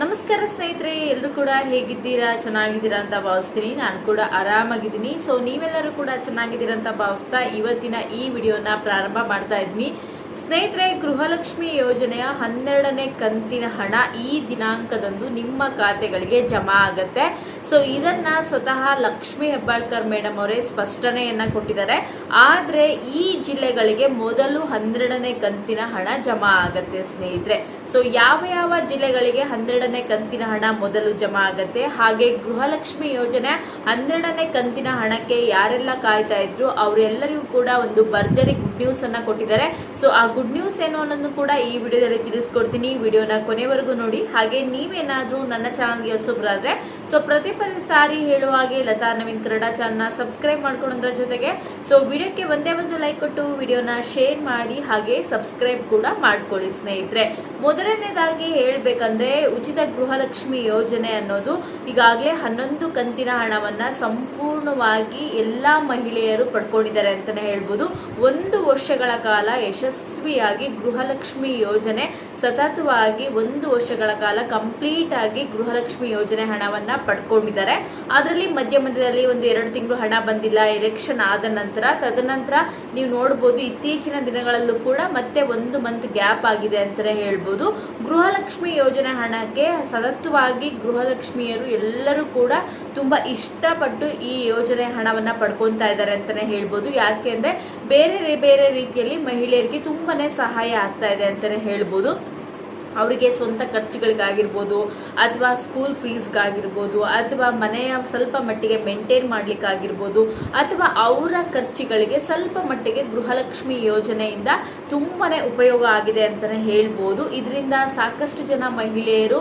ನಮಸ್ಕಾರ ಸ್ನೇಹಿತರೆ ಎಲ್ಲರೂ ಕೂಡ ಹೇಗಿದ್ದೀರಾ, ಚೆನ್ನಾಗಿದ್ದೀರಾ ಅಂತ ಭಾವಿಸ್ತೀನಿ. ನಾನು ಕೂಡ ಆರಾಮಾಗಿದ್ದೀನಿ. ಸೊ ನೀವೆಲ್ಲರೂ ಕೂಡ ಚೆನ್ನಾಗಿದ್ದೀರಾ ಅಂತ ಭಾವಿಸ್ತಾ ಇವತ್ತಿನ ಈ ವಿಡಿಯೋನ ಪ್ರಾರಂಭ ಮಾಡ್ತಾ ಇದ್ದೀನಿ ಸ್ನೇಹಿತರೆ, ಗೃಹಲಕ್ಷ್ಮಿ ಯೋಜನೆಯ ಹನ್ನೆರಡನೇ ಕಂತಿನ ಹಣ ಈ ದಿನಾಂಕದಂದು ನಿಮ್ಮ ಖಾತೆಗಳಿಗೆ ಜಮಾ ಆಗತ್ತೆ. ಸೊ ಇದನ್ನ ಸ್ವತಃ ಲಕ್ಷ್ಮಿ ಹೆಬ್ಬಾಳ್ಕರ್ ಮೇಡಮ್ ಅವರೇ ಸ್ಪಷ್ಟನೆಯನ್ನ ಕೊಟ್ಟಿದ್ದಾರೆ. ಆದ್ರೆ ಈ ಜಿಲ್ಲೆಗಳಿಗೆ ಮೊದಲು ಹನ್ನೆರಡನೇ ಕಂತಿನ ಹಣ ಜಮಾ ಆಗತ್ತೆ ಸ್ನೇಹಿತರೆ. ಸೊ ಯಾವ ಯಾವ ಜಿಲ್ಲೆಗಳಿಗೆ ಹನ್ನೆರಡನೇ ಕಂತಿನ ಹಣ ಮೊದಲು ಜಮಾ ಆಗತ್ತೆ? ಹಾಗೆ ಗೃಹಲಕ್ಷ್ಮಿ ಯೋಜನೆ ಹನ್ನೆರಡನೇ ಕಂತಿನ ಹಣಕ್ಕೆ ಯಾರೆಲ್ಲ ಕಾಯ್ತಾ ಇದ್ರು, ಅವರೆಲ್ಲರಿಗೂ ಕೂಡ ಒಂದು ಭರ್ಜರಿ ಗುಡ್ ನ್ಯೂಸ್ ಅನ್ನ ಕೊಟ್ಟಿದ್ದಾರೆ. ಸೊ ಆ ಗುಡ್ ನ್ಯೂಸ್ ಏನು ಅನ್ನೋದನ್ನು ಕೂಡ ಈ ವಿಡಿಯೋದಲ್ಲಿ ತಿಳಿಸ್ಕೊಡ್ತೀನಿ. ವಿಡಿಯೋನ ಕೊನೆವರೆಗೂ ನೋಡಿ. ಹಾಗೆ ನೀವೇನಾದರೂ ನನ್ನ ಚಾನಲ್ಗೆ ಹೊಸಬ್ರಾದ್ರೆ ಸೊ ಪ್ರತಿ ಪರಿ ಸಾರಿ ಹೇಳುವ ಹಾಗೆ ಲತಾ ನವೀನ್ ಕನ್ನಡ ಚಾನಲ್ನ ಸಬ್ಸ್ಕ್ರೈಬ್ ಮಾಡ್ಕೊಳ್ಳೋದ್ರ ಜೊತೆಗೆ ಸೊ ವಿಡಿಯೋಕ್ಕೆ ಒಂದೇ ಒಂದು ಲೈಕ್ ಕೊಟ್ಟು ವಿಡಿಯೋನ ಶೇರ್ ಮಾಡಿ, ಹಾಗೆ ಸಬ್ಸ್ಕ್ರೈಬ್ ಕೂಡ ಮಾಡ್ಕೊಳ್ಳಿ ಸ್ನೇಹಿತರೆ. ಮೊದಲನೇದಾಗಿ ಹೇಳ್ಬೇಕಂದ್ರೆ, ಉಚಿತ ಗೃಹಲಕ್ಷ್ಮಿ ಯೋಜನೆ ಅನ್ನೋದು ಈಗಾಗಲೇ ಹನ್ನೊಂದು ಕಂತಿನ ಹಣವನ್ನ ಸಂಪೂರ್ಣವಾಗಿ ಎಲ್ಲಾ ಮಹಿಳೆಯರು ಪಡ್ಕೊಂಡಿದ್ದಾರೆ ಅಂತಾನೆ ಹೇಳ್ಬೋದು. ಒಂದು ವರ್ಷಗಳ ಕಾಲ ಯಶಸ್ವಿಯಾಗಿ ಗೃಹಲಕ್ಷ್ಮಿ ಯೋಜನೆ ಸತತವಾಗಿ ಒಂದು ವರ್ಷಗಳ ಕಾಲ ಕಂಪ್ಲೀಟ್ ಆಗಿ ಗೃಹಲಕ್ಷ್ಮಿ ಯೋಜನೆ ಹಣವನ್ನ ಪಡ್ಕೊಂಡಿದ್ದಾರೆ. ಅದರಲ್ಲಿ ಮಧ್ಯ ಮಧ್ಯದಲ್ಲಿ ಒಂದು ಎರಡು ತಿಂಗಳು ಹಣ ಬಂದಿಲ್ಲ ಎಲೆಕ್ಷನ್ ಆದ ನಂತರ. ತದನಂತರ ನೀವು ನೋಡಬಹುದು ಇತ್ತೀಚಿನ ದಿನಗಳಲ್ಲೂ ಕೂಡ ಮತ್ತೆ ಒಂದು ಮಂತ್ ಗ್ಯಾಪ್ ಆಗಿದೆ ಅಂತಾನೆ ಹೇಳ್ಬೋದು. ಗೃಹಲಕ್ಷ್ಮಿ ಯೋಜನೆ ಹಣಕ್ಕೆ ಸತತವಾಗಿ ಗೃಹಲಕ್ಷ್ಮಿಯರು ಎಲ್ಲರೂ ಕೂಡ ತುಂಬಾ ಇಷ್ಟಪಟ್ಟು ಈ ಯೋಜನೆ ಹಣವನ್ನ ಪಡ್ಕೊತಾ ಇದ್ದಾರೆ ಅಂತಾನೆ ಹೇಳ್ಬೋದು. ಯಾಕೆಂದ್ರೆ ಬೇರೆ ಬೇರೆ ರೀತಿಯಲ್ಲಿ ಮಹಿಳೆಯರಿಗೆ ತುಂಬಾನೇ ಸಹಾಯ ಆಗ್ತಾ ಇದೆ ಅಂತಾನೆ ಹೇಳ್ಬೋದು. ಅವರಿಗೆ ಸ್ವಂತ ಖರ್ಚುಗಳಿಗಾಗಿರ್ಬೋದು ಅಥವಾ ಸ್ಕೂಲ್ ಫೀಸ್ಗಾಗಿರ್ಬೋದು ಅಥವಾ ಮನೆಯ ಸ್ವಲ್ಪ ಮಟ್ಟಿಗೆ ಮೇಂಟೈನ್ ಮಾಡಲಿಕ್ಕಾಗಿರ್ಬೋದು ಅಥವಾ ಅವರ ಖರ್ಚುಗಳಿಗೆ ಸ್ವಲ್ಪ ಮಟ್ಟಿಗೆ ಗೃಹಲಕ್ಷ್ಮಿ ಯೋಜನೆಯಿಂದ ತುಂಬಾ ಉಪಯೋಗ ಆಗಿದೆ ಅಂತಲೇ ಹೇಳ್ಬೋದು. ಇದರಿಂದ ಸಾಕಷ್ಟು ಜನ ಮಹಿಳೆಯರು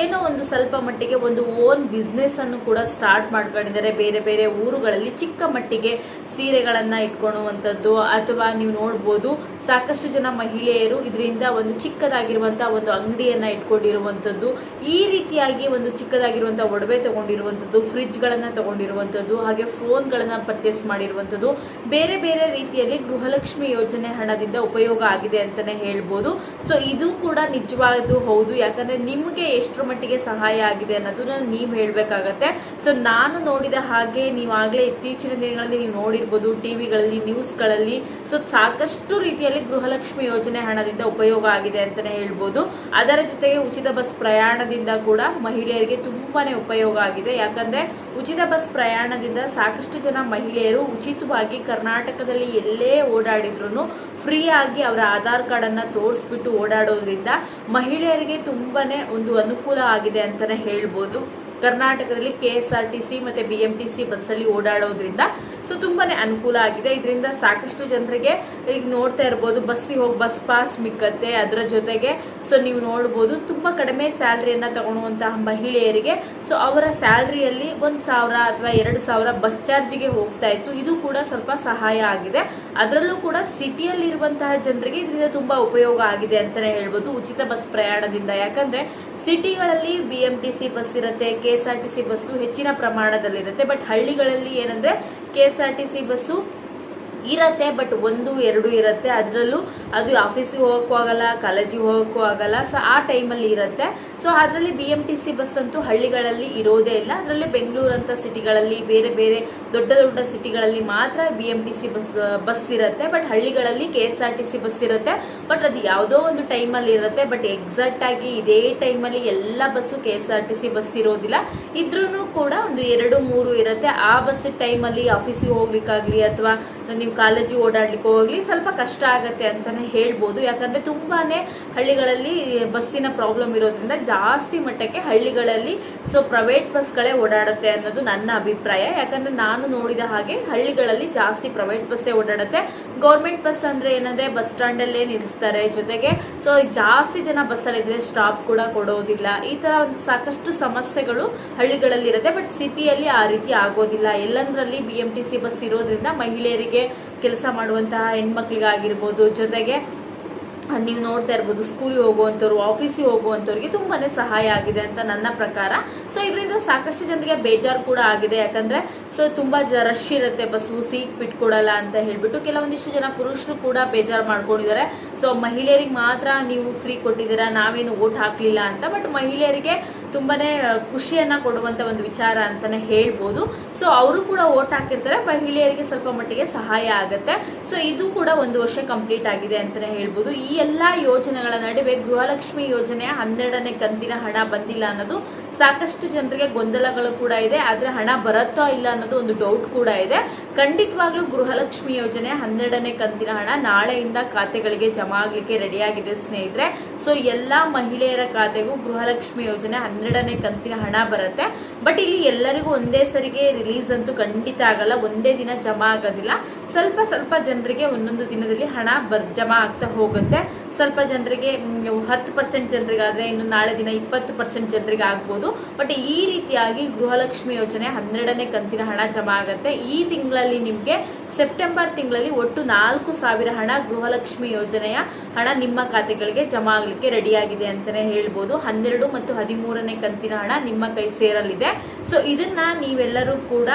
ಏನೋ ಒಂದು ಸ್ವಲ್ಪ ಮಟ್ಟಿಗೆ ಒಂದು ಓನ್ ಬಿಸ್ನೆಸ್ ಅನ್ನು ಕೂಡ ಸ್ಟಾರ್ಟ್ ಮಾಡ್ಕೊಂಡಿದ್ದಾರೆ. ಬೇರೆ ಬೇರೆ ಊರುಗಳಲ್ಲಿ ಚಿಕ್ಕ ಮಟ್ಟಿಗೆ ಸೀರೆಗಳನ್ನ ಇಟ್ಕೊಳ್ಳುವಂಥದ್ದು ಅಥವಾ ನೀವು ನೋಡ್ಬೋದು ಸಾಕಷ್ಟು ಜನ ಮಹಿಳೆಯರು ಇದರಿಂದ ಒಂದು ಚಿಕ್ಕದಾಗಿರುವಂತಹ ಒಂದು ಅಂಗಡಿಯನ್ನ ಇಟ್ಕೊಂಡಿರುವಂಥದ್ದು ಈ ರೀತಿಯಾಗಿ ಒಂದು ಚಿಕ್ಕದಾಗಿರುವಂತಹ ಒಡವೆ ತಗೊಂಡಿರುವಂಥದ್ದು ಫ್ರಿಜ್ ಗಳನ್ನ ತಗೊಂಡಿರುವಂಥದ್ದು ಹಾಗೆ ಫೋನ್ ಗಳನ್ನ ಪರ್ಚೇಸ್ ಮಾಡಿರುವಂಥದ್ದು ಬೇರೆ ಬೇರೆ ರೀತಿಯಲ್ಲಿ ಗೃಹಲಕ್ಷ್ಮಿ ಯೋಜನೆ ಹಣದಿಂದ ಉಪಯೋಗ ಆಗಿದೆ ಅಂತಾನೆ ಹೇಳ್ಬೋದು. ಸೊ ಇದು ಕೂಡ ನಿಜವಾದ ಹೌದು. ಯಾಕಂದ್ರೆ ನಿಮಗೆ ಎಷ್ಟರ ಮಟ್ಟಿಗೆ ಸಹಾಯ ಆಗಿದೆ ಅನ್ನೋದನ್ನ ನೀವು ಹೇಳ್ಬೇಕಾಗತ್ತೆ. ಸೊ ನಾನು ನೋಡಿದ ಹಾಗೆ ನೀವಾಗ್ಲೇ ಇತ್ತೀಚಿನ ದಿನಗಳಲ್ಲಿ ನೀವು ನೋಡಿರ್ಬೋದು ಟಿವಿಗಳಲ್ಲಿ ನ್ಯೂಸ್ಗಳಲ್ಲಿ ಸೊ ಸಾಕಷ್ಟು ರೀತಿಯಲ್ಲಿ ಗೃಹಲಕ್ಷ್ಮಿ ಯೋಜನೆ ಹಣದಿಂದ ಉಪಯೋಗ ಆಗಿದೆ ಅಂತಾನೆ ಹೇಳ್ಬೋದು. ಅದರ ಜೊತೆಗೆ ಉಚಿತ ಬಸ್ ಪ್ರಯಾಣದಿಂದ ಕೂಡ ಮಹಿಳೆಯರಿಗೆ ತುಂಬಾನೇ ಉಪಯೋಗ ಆಗಿದೆ. ಯಾಕಂದ್ರೆ ಉಚಿತ ಬಸ್ ಪ್ರಯಾಣದಿಂದ ಸಾಕಷ್ಟು ಜನ ಮಹಿಳೆಯರು ಉಚಿತವಾಗಿ ಕರ್ನಾಟಕದಲ್ಲಿ ಎಲ್ಲೇ ಓಡಾಡಿದ್ರು ಫ್ರೀ ಆಗಿ ಅವರ ಆಧಾರ್ ಕಾರ್ಡ್ ಅನ್ನ ತೋರಿಸ್ಬಿಟ್ಟು ಓಡಾಡೋದ್ರಿಂದ ಮಹಿಳೆಯರಿಗೆ ತುಂಬಾನೇ ಒಂದು ಅನುಕೂಲ ಆಗಿದೆ ಅಂತಾನೆ ಹೇಳ್ಬೋದು. ಕರ್ನಾಟಕದಲ್ಲಿ K S R T C ಮತ್ತೆ ಬಿ ಎಂ ಟಿ ಸಿ ಬಸ್ಸಲ್ಲಿ ಓಡಾಡೋದ್ರಿಂದ ಸೊ ತುಂಬಾನೇ ಅನುಕೂಲ ಆಗಿದೆ. ಇದರಿಂದ ಸಾಕಷ್ಟು ಜನರಿಗೆ ಈಗ ನೋಡ್ತಾ ಇರ್ಬೋದು, ಬಸ್ಸಿಗೆ ಹೋಗಿ ಬಸ್ ಪಾಸ್ ಮಿಕ್ಕತ್ತೆ ಅದರ ಜೊತೆಗೆ ಸೊ ನೀವು ನೋಡ್ಬೋದು ತುಂಬಾ ಕಡಿಮೆ ಸ್ಯಾಲ್ರಿಯನ್ನ ತಗೊಳ್ಳುವಂತಹ ಮಹಿಳೆಯರಿಗೆ ಸೊ ಅವರ ಸ್ಯಾಲ್ರಿಯಲ್ಲಿ ಒಂದ್ ಸಾವಿರ ಅಥವಾ ಎರಡು ಸಾವಿರ ಬಸ್ ಚಾರ್ಜಿಗೆ ಹೋಗ್ತಾ ಇತ್ತು. ಇದು ಕೂಡ ಸ್ವಲ್ಪ ಸಹಾಯ ಆಗಿದೆ. ಅದರಲ್ಲೂ ಕೂಡ ಸಿಟಿಯಲ್ಲಿ ಇರುವಂತಹ ಜನರಿಗೆ ಇದರಿಂದ ತುಂಬಾ ಉಪಯೋಗ ಆಗಿದೆ ಅಂತಾನೆ ಹೇಳ್ಬೋದು. ಉಚಿತ ಬಸ್ ಪ್ರಯಾಣದಿಂದ. ಯಾಕಂದ್ರೆ ಸಿಟಿಗಳಲ್ಲಿ B M T C bus ಇರುತ್ತೆ K S R T C bus ಹೆಚ್ಚಿನ ಪ್ರಮಾಣದಲ್ಲಿರುತ್ತೆ. ಬಟ್ ಹಳ್ಳಿಗಳಲ್ಲಿ ಏನಂದ್ರೆ K S R T C bus ಇರತ್ತೆ ಬಟ್ ಒಂದು, ಎರಡು ಇರುತ್ತೆ. ಅದರಲ್ಲೂ ಅದು ಆಫೀಸಿಗೆ ಹೋಗೋಕ್ಕೂ ಆಗಲ್ಲ ಕಾಲೇಜಿಗೆ ಹೋಗೋಕ್ಕೂ ಆಗಲ್ಲ. ಸೊ ಆ ಟೈಮಲ್ಲಿ ಇರುತ್ತೆ. ಸೊ ಅದರಲ್ಲಿ B M T C bus ಅಂತೂ ಹಳ್ಳಿಗಳಲ್ಲಿ ಇರೋದೇ ಇಲ್ಲ. ಅದರಲ್ಲಿ ಬೆಂಗಳೂರು ಅಂತ ಸಿಟಿಗಳಲ್ಲಿ ಬೇರೆ ಬೇರೆ ದೊಡ್ಡ ದೊಡ್ಡ ಸಿಟಿಗಳಲ್ಲಿ ಮಾತ್ರ B M T C bus bus ಇರುತ್ತೆ. ಬಟ್ ಹಳ್ಳಿಗಳಲ್ಲಿ K S R T C bus ಇರುತ್ತೆ. ಬಟ್ ಅದು ಯಾವುದೋ ಒಂದು ಟೈಮಲ್ಲಿ ಇರುತ್ತೆ. ಬಟ್ ಎಕ್ಸಾಕ್ಟ್ ಆಗಿ ಇದೇ ಟೈಮಲ್ಲಿ ಎಲ್ಲ bus K S R T C bus ಇರೋದಿಲ್ಲ. ಇದ್ರೂ ಕೂಡ ಒಂದು ಎರಡು, ಮೂರು ಇರುತ್ತೆ. ಆ ಬಸ್ ಟೈಮಲ್ಲಿ ಆಫೀಸಿಗೆ ಹೋಗ್ಲಿಕ್ಕಾಗ್ಲಿ ಅಥವಾ ನೀವು ಕಾಲೇಜಿಗೆ ಓಡಾಡ್ಲಿಕ್ಕೆ ಹೋಗ್ಲಿ ಸ್ವಲ್ಪ ಕಷ್ಟ ಆಗತ್ತೆ ಅಂತಾನೆ ಹೇಳ್ಬೋದು. ಯಾಕಂದ್ರೆ ತುಂಬಾನೇ ಹಳ್ಳಿಗಳಲ್ಲಿ ಬಸ್ಸಿನ ಪ್ರಾಬ್ಲಮ್ ಇರೋದ್ರಿಂದ ಜಾಸ್ತಿ ಮಟ್ಟಕ್ಕೆ ಹಳ್ಳಿಗಳಲ್ಲಿ ಸೊ ಪ್ರೈವೇಟ್ ಬಸ್ಗಳೇ ಓಡಾಡುತ್ತೆ ಅನ್ನೋದು ನನ್ನ ಅಭಿಪ್ರಾಯ. ಯಾಕಂದ್ರೆ ನಾನು ನೋಡಿದ ಹಾಗೆ ಹಳ್ಳಿಗಳಲ್ಲಿ ಜಾಸ್ತಿ ಪ್ರೈವೇಟ್ ಬಸ್ಸೇ ಓಡಾಡುತ್ತೆ. ಗೌರ್ಮೆಂಟ್ ಬಸ್ ಅಂದ್ರೆ ಏನಂದ್ರೆ ಬಸ್ ಸ್ಟಾಂಡ್ ಅಲ್ಲೇ ನಿಲ್ಲಿಸ್ತಾರೆ. ಜೊತೆಗೆ ಸೊ ಜಾಸ್ತಿ ಜನ ಬಸ್ಸಲ್ಲಿ ಇದ್ರೆ ಸ್ಟಾಪ್ ಕೂಡ ಕೊಡೋದಿಲ್ಲ. ಈ ತರ ಒಂದು ಸಾಕಷ್ಟು ಸಮಸ್ಯೆಗಳು ಹಳ್ಳಿಗಳಲ್ಲಿ ಇರುತ್ತೆ. ಬಟ್ ಸಿಟಿಯಲ್ಲಿ ಆ ರೀತಿ ಆಗೋದಿಲ್ಲ. ಎಲ್ಲಂದ್ರಲ್ಲಿ B M T C bus ಇರೋದ್ರಿಂದ ಮಹಿಳೆಯರಿಗೆ ಕೆಲಸ ಮಾಡುವಂತಹ ಹೆಣ್ಮಕ್ಳಿಗಾಗಿರ್ಬೋದು, ಜೊತೆಗೆ ನೀವು ನೋಡ್ತಾ ಇರ್ಬೋದು ಸ್ಕೂಲಿಗೆ ಹೋಗುವಂಥವ್ರು ಆಫೀಸಿಗೆ ಹೋಗುವಂಥವ್ರಿಗೆ ತುಂಬಾನೇ ಸಹಾಯ ಆಗಿದೆ ಅಂತ ನನ್ನ ಪ್ರಕಾರ. ಸೊ ಇದರಿಂದ ಸಾಕಷ್ಟು ಜನರಿಗೆ ಬೇಜಾರು ಕೂಡ ಆಗಿದೆ. ಯಾಕಂದ್ರೆ ಸೊ ತುಂಬಾ ಜ ರಶ್ ಇರುತ್ತೆ ಬಸ್ಸು ಸೀಟ್ ಬಿಟ್ಕೊಡಲ್ಲ ಅಂತ ಹೇಳಿಬಿಟ್ಟು ಕೆಲವೊಂದಿಷ್ಟು ಜನ ಪುರುಷರು ಕೂಡ ಬೇಜಾರು ಮಾಡ್ಕೊಂಡಿದ್ದಾರೆ. ಸೊ ಮಹಿಳೆಯರಿಗೆ ಮಾತ್ರ ನೀವು ಫ್ರೀ ಕೊಟ್ಟಿದ್ದೀರಾ, ನಾವೇನು ಓಟ್ ಹಾಕಲಿಲ್ಲ ಅಂತ ಬಟ್ ಮಹಿಳೆಯರಿಗೆ ತುಂಬಾನೇ ಖುಷಿಯನ್ನ ಕೊಡುವಂತ ಒಂದು ವಿಚಾರ ಅಂತಾನೆ ಹೇಳ್ಬೋದು. ಸೊ ಅವರು ಕೂಡ ಓಟ್ ಹಾಕಿರ್ತಾರೆ ಮಹಿಳೆಯರಿಗೆ ಸ್ವಲ್ಪ ಮಟ್ಟಿಗೆ ಸಹಾಯ ಆಗುತ್ತೆ. ಸೊ ಇದು ಕೂಡ ಒಂದು ವರ್ಷ ಕಂಪ್ಲೀಟ್ ಆಗಿದೆ ಅಂತಾನೆ ಹೇಳ್ಬೋದು. ಈ ಎಲ್ಲಾ ಯೋಜನೆಗಳ ನಡುವೆ ಗೃಹಲಕ್ಷ್ಮಿ ಯೋಜನೆಯ ಹನ್ನೆರಡನೇ ಕಂತಿನ ಹಣ ಬಂದಿಲ್ಲ ಅನ್ನೋದು ಸಾಕಷ್ಟು ಜನರಿಗೆ ಗೊಂದಲಗಳು ಕೂಡ ಇದೆ, ಆದರೆ ಹಣ ಬರುತ್ತೋ ಇಲ್ಲ ಅನ್ನೋದು ಒಂದು ಡೌಟ್ ಕೂಡ ಇದೆ. ಖಂಡಿತವಾಗ್ಲೂ ಗೃಹಲಕ್ಷ್ಮಿ ಯೋಜನೆ ಹನ್ನೆರಡನೇ ಕಂತಿನ ಹಣ ನಾಳೆಯಿಂದ ಖಾತೆಗಳಿಗೆ ಜಮಾ ಆಗ್ಲಿಕ್ಕೆ ರೆಡಿಯಾಗಿದೆ ಸ್ನೇಹಿತರೆ. ಸೊ ಎಲ್ಲಾ ಮಹಿಳೆಯರ ಖಾತೆಗೂ ಗೃಹಲಕ್ಷ್ಮಿ ಯೋಜನೆ ಹನ್ನೆರಡನೇ ಕಂತಿನ ಹಣ ಬರುತ್ತೆ. ಬಟ್ ಇಲ್ಲಿ ಎಲ್ಲರಿಗೂ ಒಂದೇ ಸರಿಗೆ ರಿಲೀಸ್ ಅಂತೂ ಖಂಡಿತ ಆಗಲ್ಲ. ಒಂದೇ ದಿನ ಜಮಾ ಆಗೋದಿಲ್ಲ. ಸ್ವಲ್ಪ ಸ್ವಲ್ಪ ಜನರಿಗೆ ಒಂದೊಂದು ದಿನದಲ್ಲಿ ಹಣ ಬರ್ ಜಮಾ ಆಗ್ತಾ ಹೋಗುತ್ತೆ. ಸ್ವಲ್ಪ ಜನರಿಗೆ ಹತ್ತು ಪರ್ಸೆಂಟ್ ಜನರಿಗಾದ್ರೆ ಇನ್ನು ನಾಳೆ ದಿನ ಇಪ್ಪತ್ತು ಪರ್ಸೆಂಟ್ ಜನರಿಗೆ ಆಗ್ಬೋದು. ಬಟ್ ಈ ರೀತಿಯಾಗಿ ಗೃಹಲಕ್ಷ್ಮಿ ಯೋಜನೆ ಹನ್ನೆರಡನೇ ಕಂತಿನ ಹಣ ಜಮಾ ಆಗುತ್ತೆ. ಈ ತಿಂಗಳಲ್ಲಿ ನಿಮಗೆ ಸೆಪ್ಟೆಂಬರ್ ತಿಂಗಳಲ್ಲಿ ಒಟ್ಟು ನಾಲ್ಕು ಸಾವಿರ ಹಣ ಗೃಹಲಕ್ಷ್ಮಿ ಯೋಜನೆಯ ಹಣ ನಿಮ್ಮ ಖಾತೆಗಳಿಗೆ ಜಮಾ ಆಗಲಿಕ್ಕೆ ರೆಡಿಯಾಗಿದೆ ಅಂತಾನೆ ಹೇಳ್ಬೋದು. ಹನ್ನೆರಡು ಮತ್ತು ಹದಿಮೂರನೇ ಕಂತಿನ ಹಣ ನಿಮ್ಮ ಕೈ ಸೇರಲಿದೆ. ಸೊ ಇದನ್ನ ನೀವೆಲ್ಲರೂ ಕೂಡ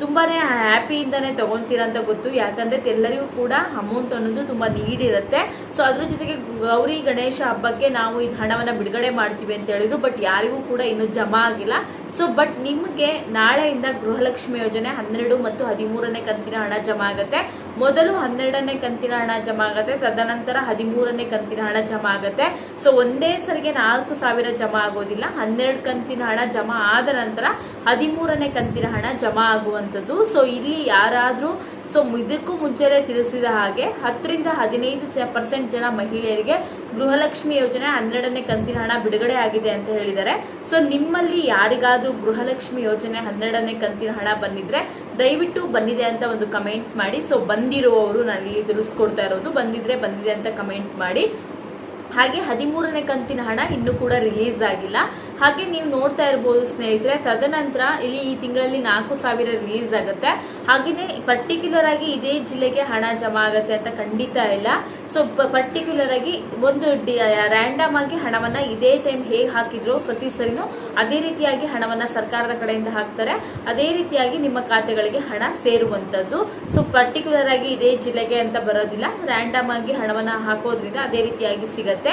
ತುಂಬಾನೇ ಹ್ಯಾಪಿಯಿಂದನೇ ತೊಗೊತೀರ ಅಂತ ಗೊತ್ತು. ಯಾಕಂದ್ರೆ ಎಲ್ಲರಿಗೂ ಕೂಡ ಅಮೌಂಟ್ ಅನ್ನೋದು ತುಂಬಾ ನೀಡ್ ಇರುತ್ತೆ. ಸೊ ಅದ್ರ ಜೊತೆಗೆ ಗೌರಿ ಗಣೇಶ ಹಬ್ಬಕ್ಕೆ ನಾವು ಈ ಹಣವನ್ನ ಬಿಡುಗಡೆ ಮಾಡ್ತೀವಿ ಅಂತ ಹೇಳಿದ್ರು ಬಟ್ ಯಾರಿಗೂ ಕೂಡ ಇನ್ನು ಜಮಾ ಆಗಿಲ್ಲ. ಸೊ ಬಟ್ ನಿಮಗೆ ನಾಳೆಯಿಂದ ಗೃಹಲಕ್ಷ್ಮಿ ಯೋಜನೆ ಹನ್ನೆರಡು ಮತ್ತು ಹದಿಮೂರನೇ ಕಂತಿನ ಹಣ ಜಮಾ ಆಗುತ್ತೆ. ಮೊದಲು ಹನ್ನೆರಡನೇ ಕಂತಿನ ಹಣ ಜಮಾ ಆಗುತ್ತೆ, ತದನಂತರ ಹದಿಮೂರನೇ ಕಂತಿನ ಹಣ ಜಮಾ ಆಗುತ್ತೆ. ಸೊ ಒಂದೇ ಸರಿಗೆ ನಾಲ್ಕು ಸಾವಿರ ಜಮಾ ಆಗೋದಿಲ್ಲ. ಹನ್ನೆರಡು ಕಂತಿನ ಹಣ ಜಮಾ ಆದ ನಂತರ ಹದಿಮೂರನೇ ಕಂತಿನ ಹಣ ಜಮಾ ಆಗುವಂಥದ್ದು. ಸೊ ಇಲ್ಲಿ ಯಾರಾದ್ರೂ ಸೊ ಇದಕ್ಕೂ ಮುಂಚೆನೆ ತಿಳಿಸಿದ ಹಾಗೆ ಹತ್ತರಿಂದ ಹದಿನೈದು ಪರ್ಸೆಂಟ್ ಜನ ಮಹಿಳೆಯರಿಗೆ ಗೃಹಲಕ್ಷ್ಮಿ ಯೋಜನೆ ಹನ್ನೆರಡನೇ ಕಂತಿನ ಹಣ ಬಿಡುಗಡೆ ಆಗಿದೆ ಅಂತ ಹೇಳಿದ್ದಾರೆ. ಸೊ ನಿಮ್ಮಲ್ಲಿ ಯಾರಿಗಾದ್ರೂ ಗೃಹಲಕ್ಷ್ಮಿ ಯೋಜನೆ ಹನ್ನೆರಡನೇ ಕಂತಿನ ಹಣ ಬಂದಿದ್ರೆ ದಯವಿಟ್ಟು ಬಂದಿದೆ ಅಂತ ಒಂದು ಕಮೆಂಟ್ ಮಾಡಿ. ಸೊ ಬಂದಿರುವವರು ನಾನು ಇಲ್ಲಿ ತಿಳಿಸ್ಕೊಡ್ತಾ ಇರೋದು. ಬಂದಿದ್ರೆ ಬಂದಿದೆ ಅಂತ ಕಮೆಂಟ್ ಮಾಡಿ. ಹಾಗೆ ಹದಿಮೂರನೇ ಕಂತಿನ ಹಣ ಇನ್ನೂ ಕೂಡ ರಿಲೀಸ್ ಆಗಿಲ್ಲ. ಹಾಗೆ ನೀವು ನೋಡ್ತಾ ಇರ್ಬೋದು ಸ್ನೇಹಿತರೆ, ತದನಂತರ ಇಲ್ಲಿ ಈ ತಿಂಗಳಲ್ಲಿ ನಾಲ್ಕು ಸಾವಿರ ರಿಲೀಸ್ ಆಗುತ್ತೆ. ಹಾಗೆಯೇ ಪರ್ಟಿಕ್ಯುಲರ್ ಆಗಿ ಇದೇ ಜಿಲ್ಲೆಗೆ ಹಣ ಜಮಾ ಆಗುತ್ತೆ ಅಂತ ಖಂಡಿತ ಇಲ್ಲ. ಸೊ ಪರ್ಟಿಕ್ಯುಲರ್ ಆಗಿ ಒಂದು ರ್ಯಾಂಡಮ್ ಆಗಿ ಹಣವನ್ನ ಇದೇ ಟೈಮ್ ಹೇಗೆ ಹಾಕಿದ್ರು ಪ್ರತಿ ಸರಿನೂ ಅದೇ ರೀತಿಯಾಗಿ ಹಣವನ್ನ ಸರ್ಕಾರದ ಕಡೆಯಿಂದ ಹಾಕ್ತಾರೆ. ಅದೇ ರೀತಿಯಾಗಿ ನಿಮ್ಮ ಖಾತೆಗಳಿಗೆ ಹಣ ಸೇರುವಂತದ್ದು ಸೊ ಪರ್ಟಿಕ್ಯುಲರ್ ಆಗಿ ಇದೇ ಜಿಲ್ಲೆಗೆ ಅಂತ ಬರೋದಿಲ್ಲ. ರ್ಯಾಂಡಮ್ ಆಗಿ ಹಣವನ್ನ ಹಾಕೋದ್ರಿಂದ ಅದೇ ರೀತಿಯಾಗಿ ಸಿಗತ್ತೆ.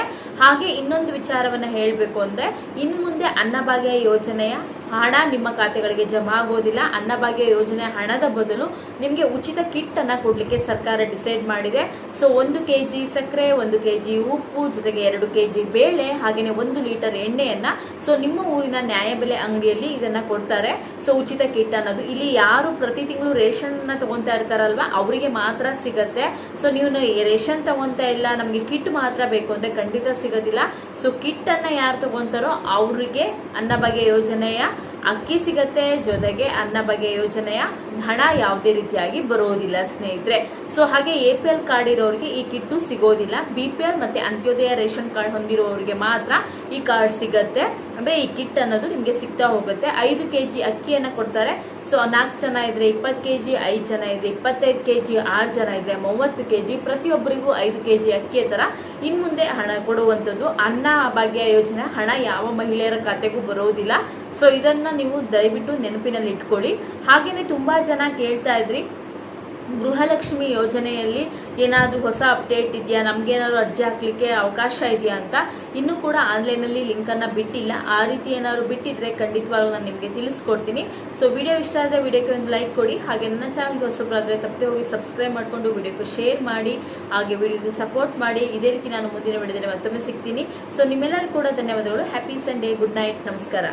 ಹಾಗೆ ಇನ್ನೊಂದು ವಿಚಾರವನ್ನ ಹೇಳಬೇಕು ಅಂದ್ರೆ ಇನ್ ಮುಂದೆ ಅನ್ನಭಾಗ್ಯ ಯೋಜನೆಯ ಹಣ ನಿಮ್ಮ ಖಾತೆಗಳಿಗೆ ಜಮಾ ಆಗೋದಿಲ್ಲ. ಅನ್ನಭಾಗ್ಯ ಯೋಜನೆ ಹಣದ ಬದಲು ನಿಮಗೆ ಉಚಿತ ಕಿಟ್ ಅನ್ನ ಕೊಡ್ಲಿಕ್ಕೆ ಸರ್ಕಾರ ಡಿಸೈಡ್ ಮಾಡಿದೆ. ಸೊ ಒಂದು ಕೆ ಜಿ ಸಕ್ಕರೆ, ಒಂದು ಕೆ ಜಿ ಉಪ್ಪು, ಜೊತೆಗೆ ಎರಡು ಕೆಜಿ ಬೇಳೆ ಹಾಗೆಯೇ ಒಂದು ಲೀಟರ್ ಎಣ್ಣೆಯನ್ನ. ಸೊ ನಿಮ್ಮ ಊರಿನ ನ್ಯಾಯಬೆಲೆ ಅಂಗಡಿಯಲ್ಲಿ ಇದನ್ನ ಕೊಡ್ತಾರೆ. ಸೊ ಉಚಿತ ಕಿಟ್ ಅನ್ನೋದು. ಇಲ್ಲಿ ಯಾರು ಪ್ರತಿ ತಿಂಗಳು ರೇಷನ್ನ ತಗೊಂತಾ ಇರ್ತಾರಲ್ವಾ? ಅವರಿಗೆ ಮಾತ್ರ ಸಿಗತ್ತೆ. ಸೊ ನೀವು ರೇಷನ್ ತಗೊಂತಾ ಇಲ್ಲ, ನಮಗೆ ಕಿಟ್ ಮಾತ್ರ ಬೇಕು ಅಂದ್ರೆ ಖಂಡಿತ ಸಿಗೋದಿಲ್ಲ. ಸೊ ಕಿಟ್ ಅನ್ನ ಯಾರು ತಗೊಂತಾರೋ ಅವರಿಗೆ ಅನ್ನಭಾಗ್ಯ ಯೋಜನೆಯ ಅಕ್ಕಿ ಸಿಗತ್ತೆ, ಜೊತೆಗೆ ಅನ್ನ ಬಗೆಯ ಯೋಜನೆಯ ಹಣ ಯಾವುದೇ ರೀತಿಯಾಗಿ ಬರೋದಿಲ್ಲ ಸ್ನೇಹಿತರೆ. ಸೊ ಹಾಗೆ ಎ ಪಿ ಎಲ್ ಕಾರ್ಡ್ ಇರೋರಿಗೆ ಈ ಕಿಟ್ಟು ಸಿಗೋದಿಲ್ಲ. ಬಿ ಪಿ ಎಲ್ ಮತ್ತೆ ಅಂತ್ಯೋದಯ ರೇಷನ್ ಕಾರ್ಡ್ ಹೊಂದಿರೋರಿಗೆ ಮಾತ್ರ ಈ ಕಾರ್ಡ್ ಸಿಗತ್ತೆ. ಅಂದ್ರೆ ಈ ಕಿಟ್ ಅನ್ನೋದು ನಿಮಗೆ ಸಿಗ್ತಾ ಹೋಗುತ್ತೆ. ಐದು ಕೆಜಿ ಅಕ್ಕಿಯನ್ನ ಕೊಡ್ತಾರೆ. ಸೊ, ನಾಲ್ಕು ಜನ ಇದ್ರೆ ಇಪ್ಪತ್ತು ಕೆ ಜಿ ಐದು ಜನ ಇದ್ರೆ ಇಪ್ಪತ್ತೈದು ಕೆ ಜಿ ಆರು ಜನ ಇದ್ರೆ ಮೂವತ್ತು ಕೆ ಜಿ ಪ್ರತಿಯೊಬ್ಬರಿಗೂ ಐದು ಕೆ ಜಿ ಅಕ್ಕಿಯ ತರ ಇನ್ ಮುಂದೆ ಹಣ ಕೊಡುವಂಥದ್ದು ಅನ್ನ ಭಾಗ್ಯ ಯೋಜನೆ. ಹಣ ಯಾವ ಮಹಿಳೆಯರ ಖಾತೆಗೂ ಬರೋದಿಲ್ಲ. ಸೊ, ಇದನ್ನ ನೀವು ದಯವಿಟ್ಟು ನೆನಪಿನಲ್ಲಿ ಇಟ್ಕೊಳ್ಳಿ ಹಾಗೇನೆ ತುಂಬಾ ಜನ ಕೇಳ್ತಾ ಇದ್ರಿ ಗೃಹಲಕ್ಷ್ಮಿ ಯೋಜನೆಯಲ್ಲಿ ಏನಾದರೂ ಹೊಸ ಅಪ್ಡೇಟ್ ಇದೆಯಾ? ನಮ್ಗೇನಾದ್ರು ಅರ್ಜಿ ಹಾಕ್ಲಿಕ್ಕೆ ಅವಕಾಶ ಇದೆಯಾ ಅಂತ ಇನ್ನೂ ಕೂಡ ಆನ್ಲೈನಲ್ಲಿ ಲಿಂಕನ್ನು ಬಿಟ್ಟಿಲ್ಲ. ಆ ರೀತಿ ಏನಾದ್ರು ಬಿಟ್ಟಿದ್ರೆ ಖಂಡಿತವಾಗ್ಲೂ ನಾನು ನಿಮಗೆ ತಿಳಿಸ್ಕೊಡ್ತೀನಿ. ಸೊ ವಿಡಿಯೋ ಇಷ್ಟ ಆದರೆ ವಿಡಿಯೋಕ್ಕೆ ಒಂದು ಲೈಕ್ ಕೊಡಿ. ಹಾಗೆ ನನ್ನ ಚಾನಲ್ಗೆ ಹೊಸಬರಾದರೆ ತಪ್ಪದೆ ಹೋಗಿ ಸಬ್ಸ್ಕ್ರೈಬ್ ಮಾಡಿಕೊಂಡು ವಿಡಿಯೋಕ್ಕೆ ಶೇರ್ ಮಾಡಿ, ಹಾಗೆ ವಿಡಿಯೋಗೆ ಸಪೋರ್ಟ್ ಮಾಡಿ. ಇದೇ ರೀತಿ ನಾನು ಮುಂದಿನ ವಿಡಿಯೋದಲ್ಲಿ ಮತ್ತೊಮ್ಮೆ ಸಿಗ್ತೀನಿ. ಸೊ ನಿಮ್ಮೆಲ್ಲರೂ ಕೂಡ ಧನ್ಯವಾದಗಳು. ಹ್ಯಾಪಿ ಸಂಡೇ ಗುಡ್ ನೈಟ್ ನಮಸ್ಕಾರ.